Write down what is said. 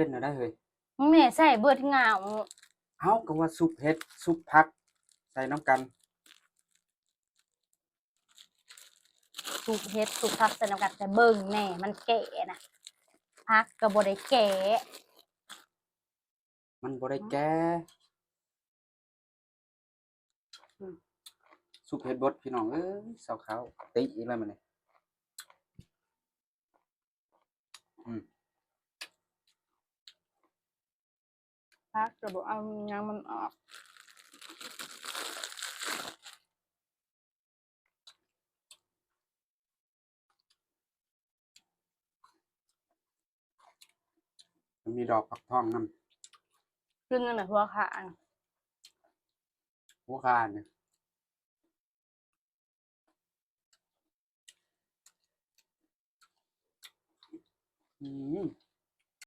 เป็นอะไรเฮ้ยแม่ใส่เบิดเหงาเอ้าก็ว่าซุปเฮ็ดซุปผัก ใส่น้ำกันสุกเฮ็ดสุกพักใส่น้ำกันแต่เบิ่งแน่มันแก่นะพักก็บ่ได้แก่มันบ่ได้แก้ซุปเฮ็ดบดพี่น้องเอ้ยเสาขาวติอีกแล้วมันนี่ พักก็บ่เอาหยังมันออกมันมีดอกผักทองนำขึ้นนั่นน่ะหัวขาหัวคานเนี่ยอืม